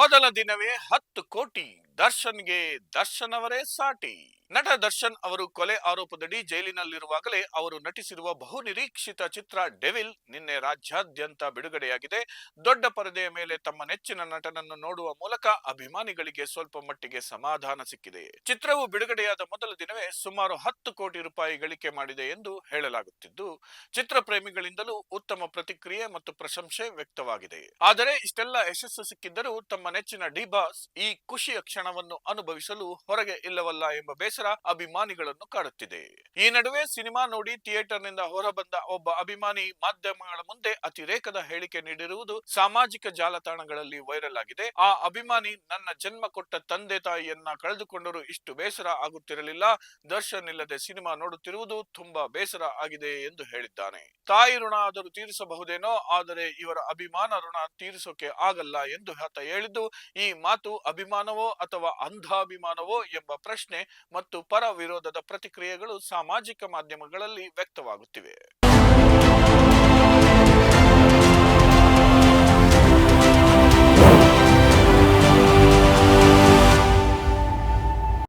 ಮೊದಲ ದಿನವೇ ಹತ್ತು ಕೋಟಿ ದರ್ಶನ್ಗೆ ದರ್ಶನ್ ಅವರೇ ಸಾಟಿ. ನಟ ದರ್ಶನ್ ಅವರು ಕೊಲೆ ಆರೋಪದಡಿ ಜೈಲಿನಲ್ಲಿರುವಾಗಲೇ ಅವರು ನಟಿಸಿರುವ ಬಹುನಿರೀಕ್ಷಿತ ಚಿತ್ರ ಡೆವಿಲ್ ನಿನ್ನೆ ರಾಜ್ಯಾದ್ಯಂತ ಬಿಡುಗಡೆಯಾಗಿದೆ. ದೊಡ್ಡ ಪರದೆಯ ಮೇಲೆ ತಮ್ಮ ನೆಚ್ಚಿನ ನಟನನ್ನು ನೋಡುವ ಮೂಲಕ ಅಭಿಮಾನಿಗಳಿಗೆ ಸ್ವಲ್ಪ ಮಟ್ಟಿಗೆ ಸಮಾಧಾನ ಸಿಕ್ಕಿದೆ. ಚಿತ್ರವು ಬಿಡುಗಡೆಯಾದ ಮೊದಲ ದಿನವೇ ಸುಮಾರು ಹತ್ತು ಕೋಟಿ ರೂಪಾಯಿ ಗಳಿಕೆ ಮಾಡಿದೆ ಎಂದು ಹೇಳಲಾಗುತ್ತಿದ್ದು, ಚಿತ್ರ ಪ್ರೇಮಿಗಳಿಂದಲೂ ಉತ್ತಮ ಪ್ರತಿಕ್ರಿಯೆ ಮತ್ತು ಪ್ರಶಂಸೆ ವ್ಯಕ್ತವಾಗಿದೆ. ಆದರೆ ಇಷ್ಟೆಲ್ಲ ಯಶಸ್ಸು ಸಿಕ್ಕಿದ್ದರೂ ತಮ್ಮ ನೆಚ್ಚಿನ ಡಿ ಬಾಸ್ ಈ ಖುಷಿಯ ಕ್ಷಣವನ್ನು ಅನುಭವಿಸಲು ಹೊರಗೆ ಇಲ್ಲವಲ್ಲ ಎಂಬ ಬೇಸರ ಅಭಿಮಾನಿಗಳನ್ನು ಕಾಡುತ್ತಿದೆ. ಈ ನಡುವೆ ಸಿನಿಮಾ ನೋಡಿ ಥಿಯೇಟರ್ನಿಂದ ಹೊರಬಂದ ಒಬ್ಬ ಅಭಿಮಾನಿ ಮಾಧ್ಯಮಗಳ ಮುಂದೆ ಅತಿರೇಕದ ಹೇಳಿಕೆ ನೀಡಿರುವುದು ಸಾಮಾಜಿಕ ಜಾಲತಾಣಗಳಲ್ಲಿ ವೈರಲ್ ಆಗಿದೆ. ಆ ಅಭಿಮಾನಿ ನನ್ನ ಜನ್ಮ ಕೊಟ್ಟ ತಂದೆ ತಾಯಿಯನ್ನ ಕಳೆದುಕೊಂಡರೂ ಇಷ್ಟು ಬೇಸರ ಆಗುತ್ತಿರಲಿಲ್ಲ. ದರ್ಶನ್ ಇಲ್ಲದೆ ಸಿನಿಮಾ ನೋಡುತ್ತಿರುವುದು ತುಂಬಾ ಬೇಸರ ಆಗಿದೆ ಎಂದು ಹೇಳಿದ್ದಾನೆ. ತಾಯಿ ಋಣ ಆದರೂ ತೀರಿಸಬಹುದೇನೋ, ಆದರೆ ಇವರ ಅಭಿಮಾನ ಋಣ ತೀರಿಸೋಕೆ ಆಗಲ್ಲ ಎಂದು ಆತ ಹೇಳಿದ್ದು, ಈ ಮಾತು ಅಭಿಮಾನವೋ ಅಥವಾ ಅಂಧಾಭಿಮಾನವೋ ಎಂಬ ಪ್ರಶ್ನೆ ಮತ್ತು ಪರ ವಿರೋಧದ ಪ್ರತಿಕ್ರಿಯೆಗಳು ಸಾಮಾಜಿಕ ಮಾಧ್ಯಮಗಳಲ್ಲಿ ವ್ಯಕ್ತವಾಗುತ್ತಿವೆ.